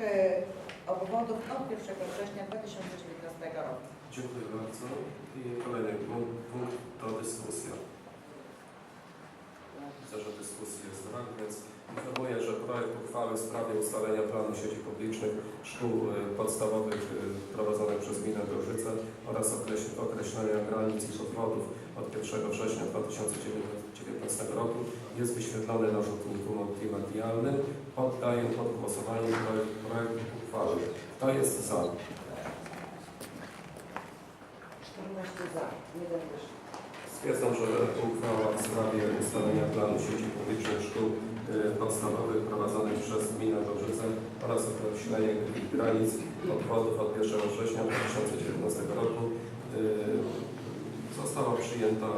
e, obwodów od 1 września 2019 roku. Dziękuję bardzo. I kolejny punkt, to dyskusja. Widzę, że dyskusji jest brak, więc informuję, że projekt uchwały w sprawie ustalenia planu sieci publicznych szkół e, podstawowych e, prowadzonych przez gminę Gorzyce oraz okreś- określenia granic ich obwodów od 1 września 2019 roku jest wyświetlony na rzutniku multimedialnym. Poddaję pod głosowanie projekt, projekt uchwały. Kto jest za? 14 za, 1 wyszło. Stwierdzam, że uchwała w sprawie ustalenia planu sieci publicznych szkół y, podstawowych prowadzonych przez gminę Dobrzyce oraz określenie granic obwodów od 1 września 2019 roku y, została przyjęta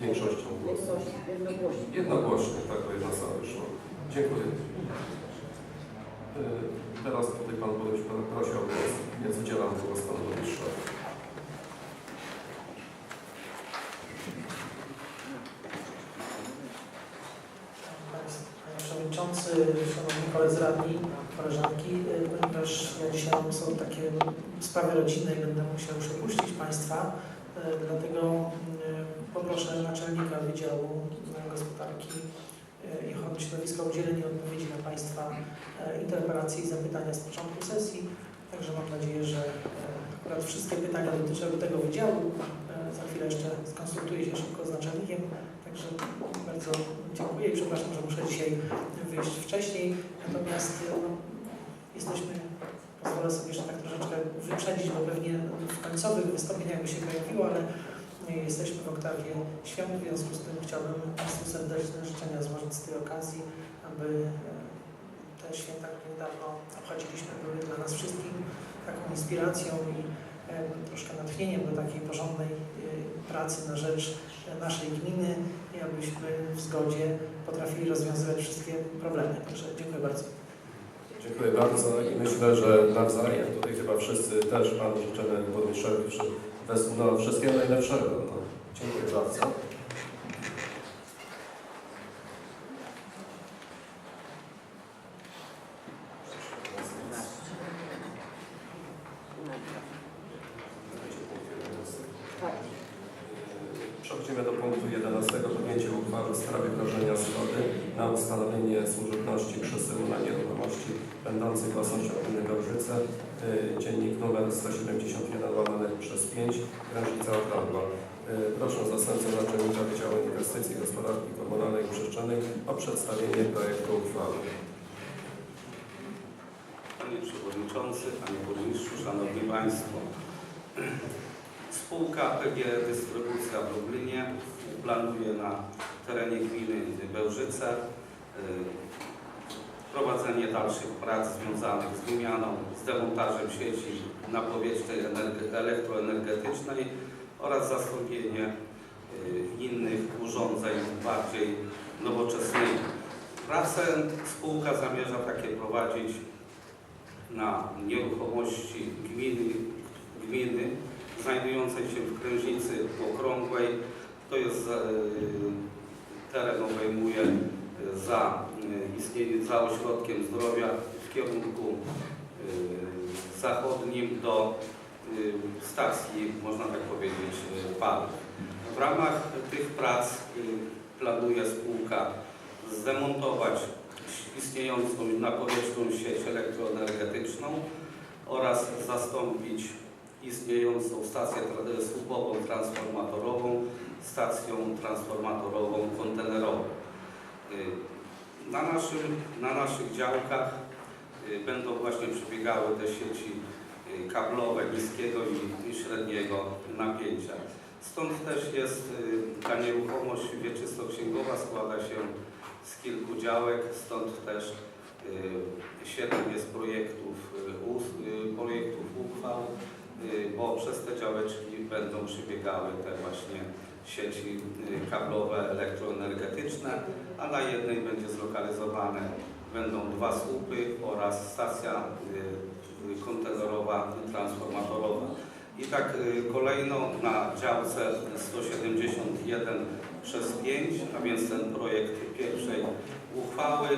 większością głosów. Jednogłośnie. Jednogłośnie, tak to jedna sala wyszło. Dziękuję. Y, Teraz tutaj Pan Burmistrz prosi o głos, więc udzielam głos Panu Burmistrzowi. Panie Przewodniczący, Szanowni Koledzy Radni, Koleżanki, y, ponieważ ja dzisiaj są takie sprawy rodzinne i będę musiał już opuścić Państwa, y, dlatego poproszę naczelnika Wydziału Gospodarki i Ochrony Środowiska o udzielenie odpowiedzi na Państwa y, interpelacje i zapytania z początku sesji. Także mam nadzieję, że y, akurat wszystkie pytania dotyczą tego wydziału. Za chwilę jeszcze skonsultuję się szybko z naczelnikiem. Także bardzo dziękuję i przepraszam, że muszę dzisiaj wyjść wcześniej. Natomiast no, jesteśmy, pozwolę sobie jeszcze tak troszeczkę wyprzedzić, bo pewnie w końcowych wystąpieniach by się pojawiło, ale nie jesteśmy w oktawie świąt, w związku z tym chciałbym Państwu serdeczne życzenia złożyć z tej okazji, aby e, te święta, które niedawno obchodziliśmy, były dla nas wszystkim taką inspiracją i e, troszkę natchnieniem do takiej porządnej e, pracy na rzecz naszej gminy i abyśmy w zgodzie potrafili rozwiązywać wszystkie problemy. Także dziękuję bardzo. Dziękuję bardzo i myślę, że nawzajem tutaj chyba wszyscy też Panu życzymy burmistrzowi wes- no, wszystkiego najlepszego. No. Dziękuję bardzo. Tak. Przechodzimy do punktu 11. Podjęcie uchwały w sprawie wyrażenia zgody na ustanowienie służebności przesyłu na nieruchomości będących własnością gminy Gorzyce, y, dziennik numer 171 łamane przez 5, Grężyca Okrągła. Y, Proszę zastępcę naczelnika Wydziału Inwestycji Gospodarki Komunalnej i Przestrzennej o przedstawienie projektu uchwały. Panie Przewodniczący, Panie Burmistrzu, Szanowni Państwo. Spółka PG Dystrybucja w Lublinie planuje na terenie gminy Bełżyce y, prowadzenie dalszych prac związanych z wymianą, z demontażem sieci napowietrznej energe- elektroenergetycznej oraz zastąpienie y, innych urządzeń bardziej nowoczesnymi. Pracę spółka zamierza takie prowadzić na nieruchomości gminy, gminy znajdującej się w Krężnicy Okrągłej. To jest e, teren obejmuje za e, istnienie za ośrodkiem zdrowia w kierunku e, zachodnim do e, stacji, można tak powiedzieć, paliw. W ramach tych prac planuje spółka zdemontować istniejącą napowietrzną sieć elektroenergetyczną oraz zastąpić istniejącą stację słupową transformatorową stacją transformatorową kontenerową. Y, Na, naszym, na naszych działkach y, będą właśnie przebiegały te sieci y, kablowe niskiego i- średniego napięcia. Stąd też jest y, ta nieruchomość wieczysto-księgowa składa się z kilku działek, stąd też siedem jest projektów, projektów uchwał, bo przez te działeczki będą przebiegały te właśnie sieci y, kablowe elektroenergetyczne, a na jednej będzie zlokalizowane będą dwa słupy oraz stacja y, y, kontenerowa i transformatorowa. I tak kolejno na działce 171 przez 5, a więc ten projekt pierwszej uchwały.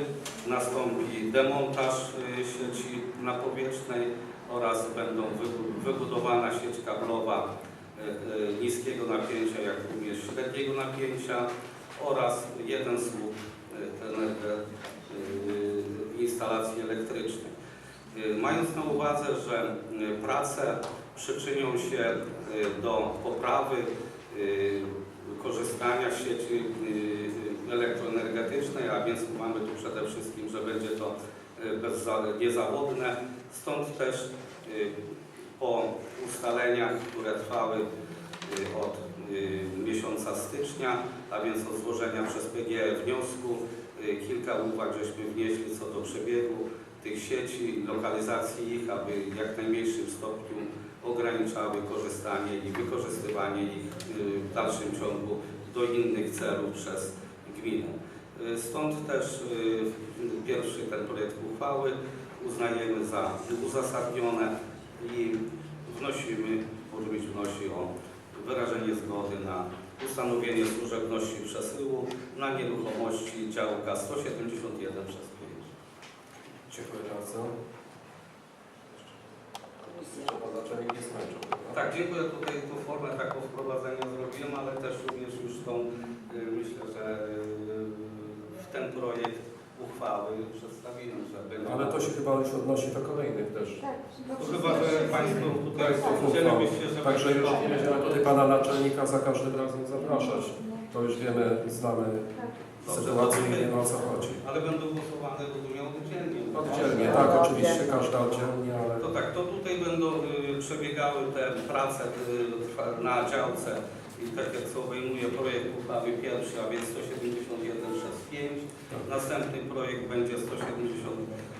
Nastąpi demontaż sieci napowietrznej oraz będą wybu- wybudowana sieć kablowa niskiego napięcia, jak również średniego napięcia oraz jeden słup energe- y, instalacji elektrycznej. Mając na uwadze, że prace przyczynią się do poprawy korzystania z sieci elektroenergetycznej, a więc mamy tu przede wszystkim, że będzie to bezza- niezawodne. Stąd też po ustaleniach, które trwały y, od y, miesiąca stycznia, a więc od złożenia przez PGE wniosku, y, kilka uwag żeśmy wnieśli co do przebiegu tych sieci, lokalizacji ich, aby w jak najmniejszym stopniu ograniczały korzystanie i wykorzystywanie ich w dalszym ciągu do innych celów przez gminę. Stąd też pierwszy ten projekt uchwały uznajemy za uzasadnione i wnosimy, burmistrz wnosi o wyrażenie zgody na ustanowienie służebności przesyłu na nieruchomości działka 171 przez 5. Dziękuję bardzo. Nie skończył. Tak, dziękuję. Tutaj tą formę taką wprowadzenia zrobiłem, ale też również już tą, y, myślę, że y, w ten projekt uchwały będą... Ale to się chyba już odnosi do kolejnych też. To chyba, że Państwo tutaj Tak, tak. chcielibyście, żeby... Także już nie będziemy tutaj pana naczelnika za każdym razem zapraszać. To już wiemy, znamy sytuację i wiemy o co chodzi. Ale będą głosowane, rozumiem, oddzielnie. Oddzielnie, tak, oczywiście, każda oddzielnie, ale To tak, to tutaj będą y, przebiegały te prace y, na działce i tak jak co obejmuje projekt uchwały pierwszy, a więc 171 przez 5. Następny projekt będzie 170, y,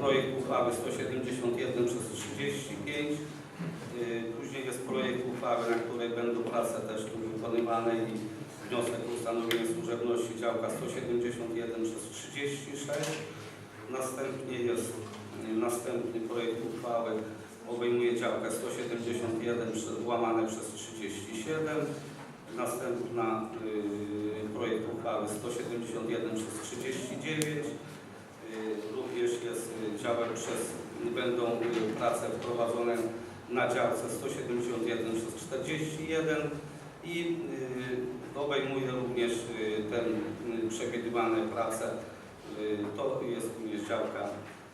projekt uchwały 171 przez 35. Y, Później jest projekt uchwały, na której będą prace też tu wykonywane i wniosek o ustanowienie służebności działka 171 przez 36. Następnie jest y, następny projekt uchwały obejmuje działkę 171 prze- łamane przez 37. Następna y, projekt uchwały 171 przez 39. Y, jest y, działek przez, będą prace wprowadzone na działce 171 przez 41 i y, obejmuje również y, ten y, przewidywane prace to jest również działka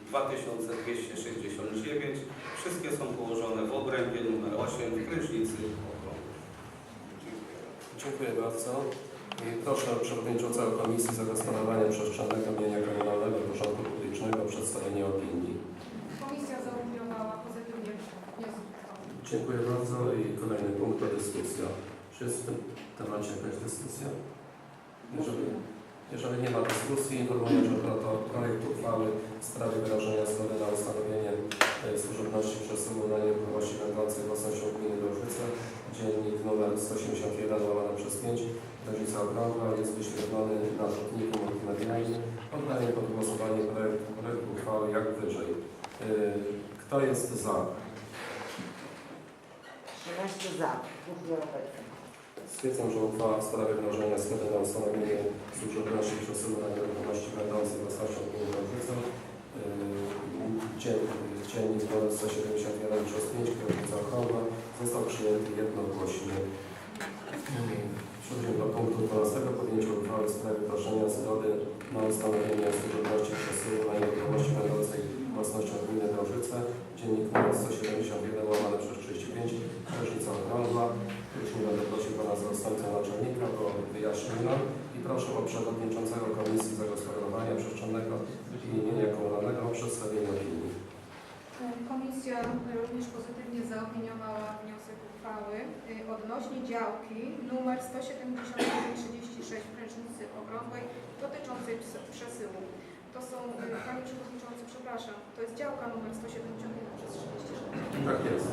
2269. Wszystkie są położone w obrębie numer 8 w Kryżnicy Okrągłej. dziękuję bardzo. Proszę przewodniczącego Komisji Zagospodarowania Przestrzennego Mienia Komunalnego Porządku Publicznego o przedstawienie opinii. Komisja zaopiniowała pozytywnie wniosek. Dziękuję bardzo i kolejny punkt to dyskusja. Czy jest w tym temacie jakaś dyskusja? Jeżeli, jeżeli nie ma dyskusji, informuję, że to projekt uchwały w sprawie wyrażenia zgody na ustanowienie e, służebności przesyłu na nieruchomości będących własnością gminy Dobrzyce, dziennik numer 181 łamane przez 5, Rodzica Okrągła jest wyświetlony na rzutniku multimedialnym. Oddaję pod głosowanie projekt, projekt uchwały jak wyżej. E, Kto jest za? 13 za. Stwierdzam, że uchwała w sprawie wyrażenia zgody na ustanowienie służebności przesyłu na nieruchomości będących własnością gminy Dobrzyca, yy, dzien- dziennik nr 171 przez 5, kierownica okrągła, został przyjęty jednogłośnie. Przechodzimy do punktu 12. Podjęcie uchwały w sprawie wyrażenia zgody na ustanowienie służebności przesyłu na nieruchomości 176 Pręcznicy Okrągłej dotyczącej przesyłu. To są, y, Panie Przewodniczący, przepraszam, to jest działka numer 171 przez 36. Tak jest.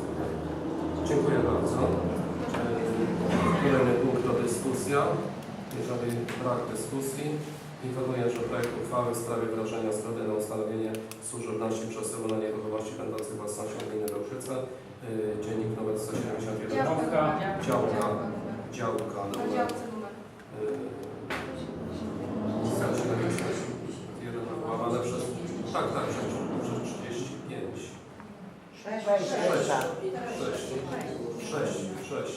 Dziękuję bardzo. Y, kolejny punkt to dyskusja. Jeżeli brak dyskusji, informuję, że projekt uchwały w sprawie wrażenia zgody na ustanowienie służebności przesyłu na nieruchomości będących własnością gminy Wałżyce, y, dziennik numer 171. Działka. Działka numer. działka Na numer działce numer. yy, 170. Sześć. Sześć. Sześć. Sześć.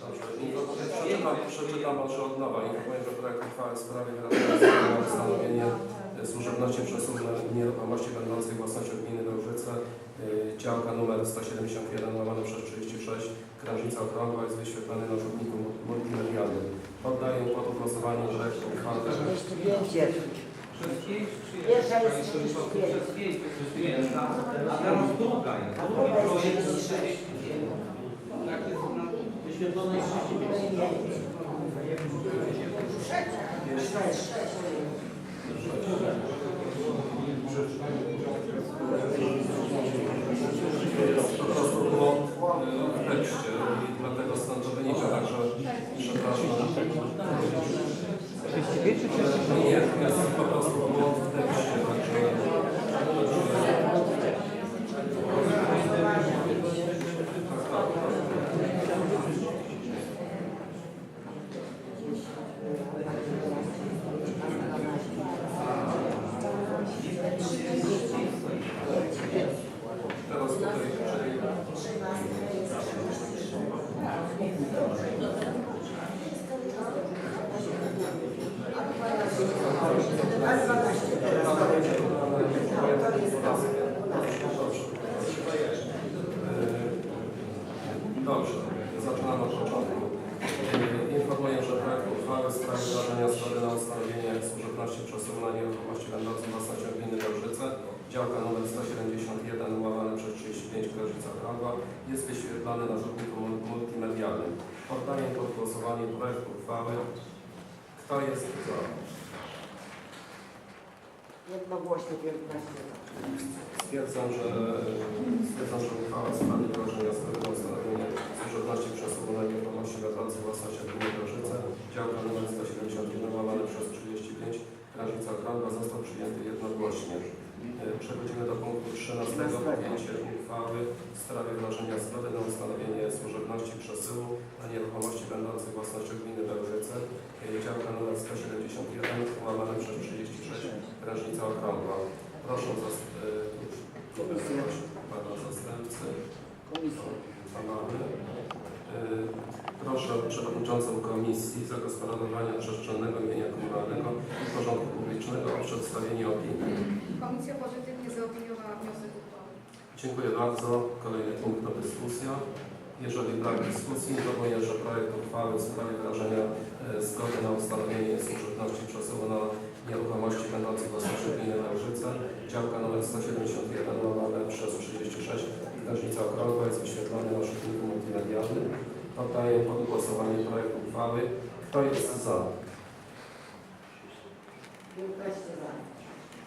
Dobrze, informuję- przeczytam, przeczytam może od nowa. Informuję, że projekt uchwały w sprawie wyrażenia ustanowienie e, służebności na nieruchomości będącej własnością gminy Bełżyce, e, działka numer 171 łamane przez 36, krążnica okrągła jest wyświetlany na rzutniku multimedialnym. Poddaję pod głosowanie projekt uchwały. Pierwsza jest 35. A teraz druga jest. Drugi projekt jest 35. Tak jest na wyświetlone jest 35. Po Gracias. Jednogłośnie 15 Stwierdzam, że, stwierdzam, że uchwała w sprawie wyrażenia zgody na ustanowienie służebności przesuwu na nieruchomości będących własnością gminy Grożyce, działka nr 171 łamane przez 35, Krażyca Okrągła został przyjęty jednogłośnie. E, Przechodzimy do punktu 13. Podjęcie uchwały w sprawie wyrażenia zgody na ustanowienie służebności przesyłu na nieruchomości będących własnością gminy Bełżyce, działka nr 171 łamane przez 36, Krażyca Okrągła. Proszę o zas- e, pana zastępcy. Komisja. Panowie. E, Proszę Przewodniczącą Komisji Zagospodarowania Przestrzennego Mienia Komunalnego i Porządku Publicznego o przedstawienie opinii. Komisja pozytywnie zaopiniowała wniosek uchwały. Dziękuję bardzo. Kolejny punkt to dyskusja. Jeżeli brak dyskusji, informuję, że projekt uchwały w sprawie wyrażenia e, zgody na ustanowienie służebności przesuwu na nieruchomości będących własnością gminy Małżyce, działka nr 171 łamane przez 36, Grażnica Okrągła jest wyświetlony na rzutniku multimedialnym. Poddaję pod głosowanie projekt uchwały. Kto jest za? 15 za.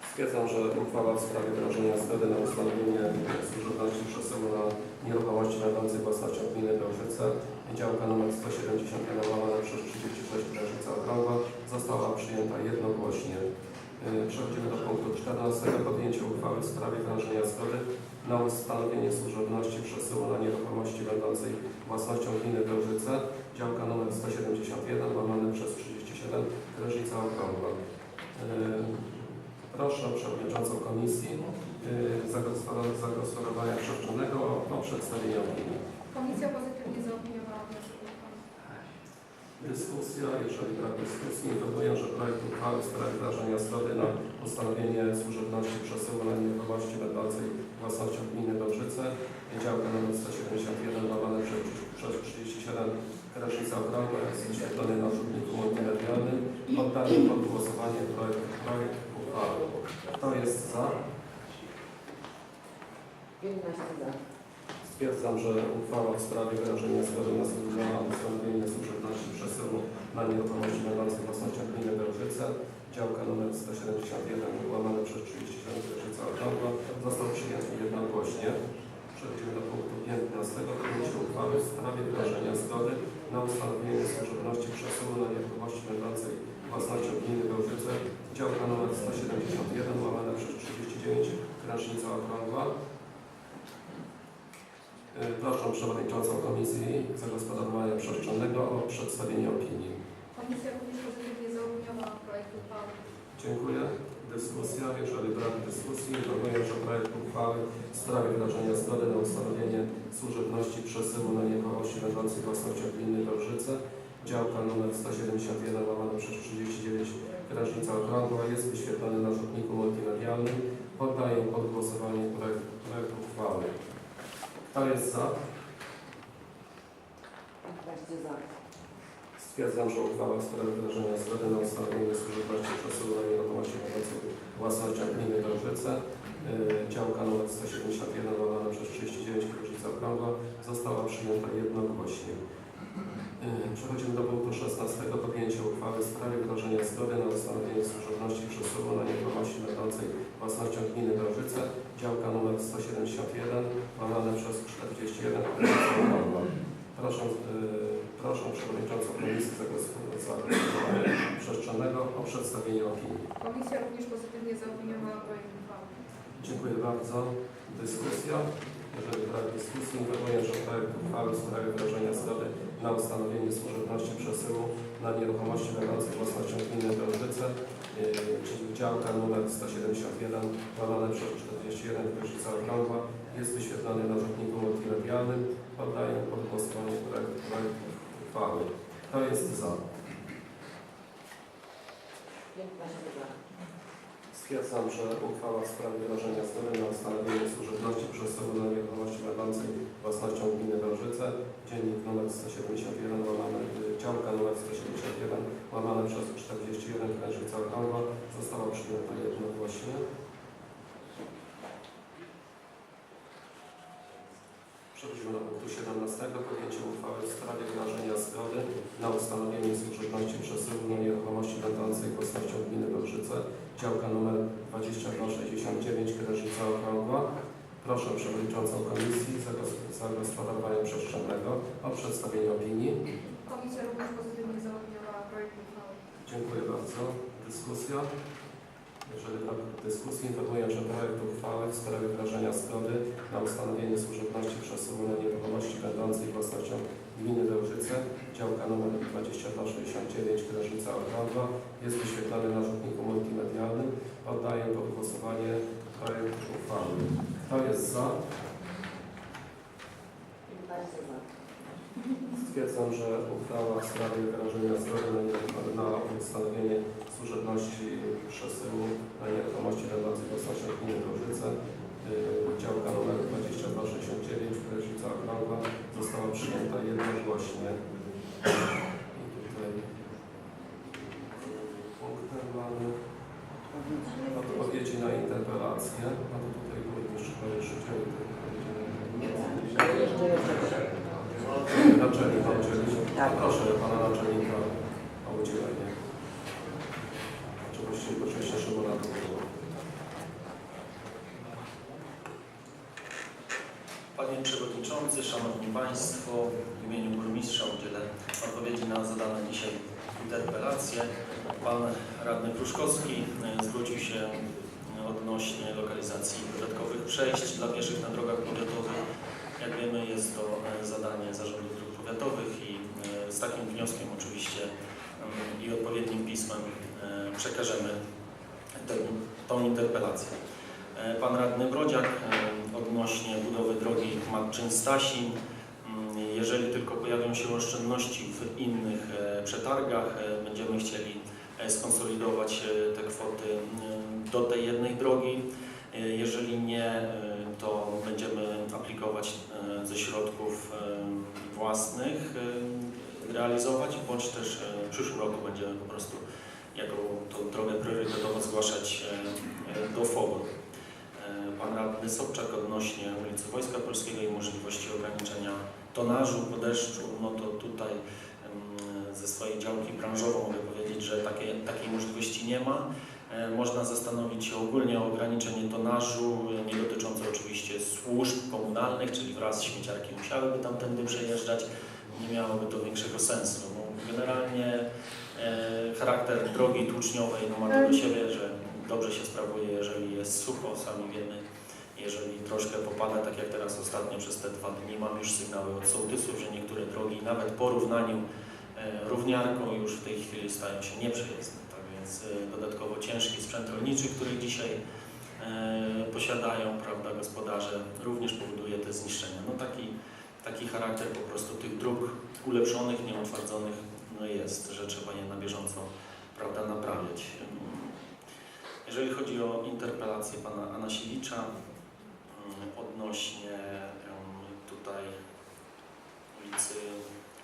Stwierdzam, że uchwała w sprawie wyrażenia zgody na ustanowienie służebności przesyłu na nieruchomości będących własnością gminy Bełżyce, działka nr 171 łamane przez 36 Bełżyca Okrągła została przyjęta jednogłośnie. Yy, Przechodzimy do punktu 14. Podjęcie uchwały w sprawie wyrażenia zgody na ustanowienie służebności przesyłu na nieruchomości będącej własnością gminy Bełżyce, działka nr 171 łamane przez 37 Krężyca Okrągła. Yy, Proszę Przewodniczącą Komisji zagospodar- zagospodarowania przestrzennego o, przedstawienie opinii. Komisja pozytywnie zaopiniowała. Dyskusja, jeżeli brak dyskusji, informuję, że projekt uchwały w sprawie wyrażenia zgody na ustanowienie służebności przesyłu na nieruchomości będącej własnością gminy Dobrzyce, działka nr 171 łamane przez, przez 37 Kraszyca Okrągła jest wyświetlony na rzutniku multimedialnym. Poddany pod głosowanie projekt, projekt uchwały. Kto jest za? 15 za. Stwierdzam, że uchwała w sprawie wyrażenia zgody na na ustanowienie służebności przesyłu na nieruchomości będącej własnością gminy Bełżyce, działka nr 171 łamane przez 37 Bełżyca Okrągła został przyjęty jednogłośnie. Przechodzimy do punktu 15. Podjęcie uchwały w sprawie wyrażenia zgody na ustanowienie służebności przesyłu na nieruchomości będącej własnością gminy drodze, działka nr 171 łamane przez 39, Krężnica Okrągła. Y, Proszę Przewodniczącą Komisji Zagospodarowania Przestrzennego o przedstawienie opinii. Komisja również pozytywnie zaopiniowała projekt uchwały. Dziękuję. Dyskusja. Jeżeli brak dyskusji, informuję, że projekt uchwały w sprawie wyrażenia zgody na ustanowienie służebności przesyłu na nieruchomości będących własnością gminy Dolżyce, działka nr 171 łamane przez 39 Krężnica Okrągła jest wyświetlony na rzutniku multimedialnym. Poddaję pod głosowanie projekt, projekt uchwały. Kto jest za? 15 za. Stwierdzam, że uchwała w sprawie wyrażenia zgody na ustanowienie służebności przesyłu na nieruchomości będących własnością gminy Dolżyce, yy, działka nr 171 łamane przez 39 Krużyca Okrągła została przyjęta Przechodzimy do punktu 16. Podjęcie uchwały w sprawie wyrażenia zgody na ustanowienie służebności przesyłu na nieruchomości będącej własnością gminy Dolżyce, działka nr 171 łamane przez 41 Krużyca Okrągła. Proszę, yy, proszę Przewodniczącą Komisji Zagospodarowania Przestrzennego o przedstawienie opinii. Komisja również pozytywnie zaopiniowała projekt uchwały. Dziękuję bardzo. Dyskusja. Jeżeli brak dyskusji, informuję, że projekt uchwały w sprawie wyrażenia zgody na ustanowienie służebności przesyłu na nieruchomości będących własnością gminy yy, czyli działka nr 171 łamane przez 41 Wyżyca Okrągła jest wyświetlany na rzutniku multimedialnym. Poddaję pod głosowanie projekt, projekt uchwały. Kto jest za? 15 za. Stwierdzam, że uchwała w sprawie wyrażenia zgody na ustanowienie służebności przesyłu na nieruchomości będącej własnością gminy Dolżyce, dziennik nr 171, łamane, y, działka nr 171, łamane przez 41 Krężyca Okrągła, została przyjęta jednogłośnie. Przechodzimy do punktu 17. Podjęcie uchwały w sprawie wyrażenia zgody na ustanowienie służebności przesyłu na nieruchomości będącej własnością gminy działka nr 2269 Krężyca Okrągła. Proszę Przewodniczącą Komisji Zagos- Zagospodarowania Przestrzennego o przedstawienie opinii. Komisja również pozytywnie zaopiniowała projekt uchwały. Dziękuję bardzo. Dyskusja. Jeżeli brak dyskusji, informuję, że projekt uchwały w sprawie wyrażenia zgody na ustanowienie służebności przesyłu na nieruchomości będącej własnością gminy Bełżyce, działka nr 2269 Krężnica Okrągła jest wyświetlany na rzutniku multimedialnym. Poddaję pod głosowanie projekt uchwały. Kto jest za? 15 za. Stwierdzam, że uchwała w sprawie wyrażenia zgody na, ustanowienie służebności przesyłu na nieruchomości będących własnością gminy yy, działka nr 2269 Krężnica Okrągła została przyjęta jednogłośnie. I tutaj punktem mamy odpowiedzi na interpelację. No to tutaj burmistrz jeszcze udzielił tej odpowiedzi na interpelację. Jeszcze jeszcze. Naczelnik udzielić. Tak. Proszę pana naczelnika o udzielenie. Oczywiście, oczywiście Szymona to było. Panie Przewodniczący, Szanowni Państwo, w imieniu burmistrza udzielę odpowiedzi na zadane dzisiaj interpelacje. Pan radny Pruszkowski e, zwrócił się odnośnie lokalizacji dodatkowych przejść dla pieszych na drogach powiatowych. Jak wiemy jest to e, zadanie Zarządu Dróg Powiatowych i e, z takim wnioskiem oczywiście e, i odpowiednim pismem przekażemy tę, tą interpelację. Pan radny Brodziak odnośnie budowy drogi Matczyn-Stasin. Mm, Jeżeli tylko pojawią się oszczędności w innych e, przetargach, e, będziemy chcieli e, skonsolidować te kwoty e, do tej jednej drogi. Jeżeli nie, to będziemy aplikować ze środków własnych, realizować, bądź też w przyszłym roku będziemy po prostu jako tą drogę priorytetową zgłaszać do FOB. Pan radny Sobczak odnośnie ulicy Wojska Polskiego i możliwości ograniczenia tonażu po deszczu, no to tutaj ze swojej działki branżowo mogę powiedzieć, że takie, takiej możliwości nie ma. E, Można zastanowić się ogólnie o ograniczenie tonażu, e, nie dotyczące oczywiście służb komunalnych, czyli wraz śmieciarki musiałyby tamtędy przejeżdżać, nie miałoby to większego sensu. Bo generalnie E, Charakter drogi tłuczniowej no, ma to do siebie, że dobrze się sprawuje, jeżeli jest sucho, sami wiemy. Jeżeli troszkę popada, tak jak teraz ostatnio przez te dwa dni, mam już sygnały od sołtysów, że niektóre drogi nawet po równaniu e, równiarką już w tej chwili stają się nieprzejezdne. Tak więc e, dodatkowo ciężki sprzęt rolniczy, który dzisiaj e, posiadają prawda, gospodarze, również powoduje te zniszczenia. No taki, taki charakter po prostu tych dróg ulepszonych, nieutwardzonych no jest, że trzeba je na bieżąco prawda, naprawiać. Jeżeli chodzi o interpelację pana Anasiewicza mm, odnośnie tutaj ulicy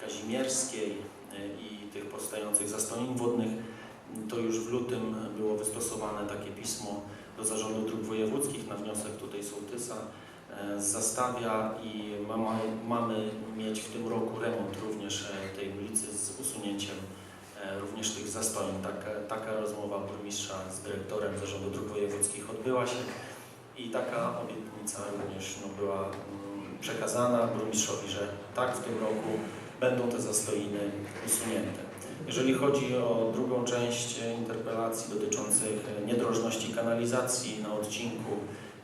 Kazimierskiej y, i tych powstających zastoin wodnych, to już w lutym było wystosowane takie pismo do Zarządu Dróg Wojewódzkich. Na wniosek tutaj sołtysa e, z Zastawia i mama, mamy mieć w tym roku remont również e, tej ulicy z usunięciem e, również tych zastoin. Taka, taka rozmowa burmistrza z dyrektorem Zarządu Dróg Wojewódzkich odbyła się i taka obietnica również no, była mm, przekazana burmistrzowi, że tak w tym roku będą te zastoiny usunięte. Jeżeli chodzi o drugą część e, interpelacji dotyczących e, niedrożności kanalizacji na odcinku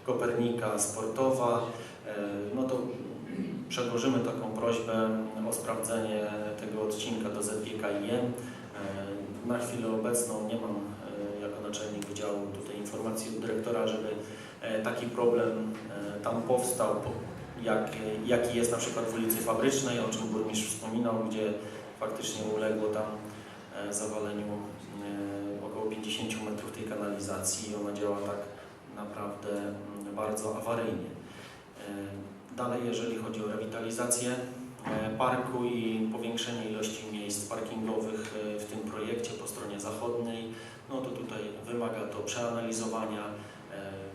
Kopernika Sportowa, e, no to przedłożymy taką prośbę o sprawdzenie tego odcinka do ZGKiM. E, Na chwilę obecną nie mam e, jako naczelnik wydziału tutaj informacji od dyrektora, żeby e, taki problem tam powstał, po- jak, jaki jest na przykład w ulicy Fabrycznej, o czym burmistrz wspominał, gdzie faktycznie uległo tam zawaleniu około 50 metrów tej kanalizacji i ona działa tak naprawdę mm, bardzo awaryjnie. Dalej, jeżeli chodzi o rewitalizację parku i powiększenie ilości miejsc parkingowych e, w tym projekcie po stronie zachodniej, no to tutaj wymaga to przeanalizowania. E,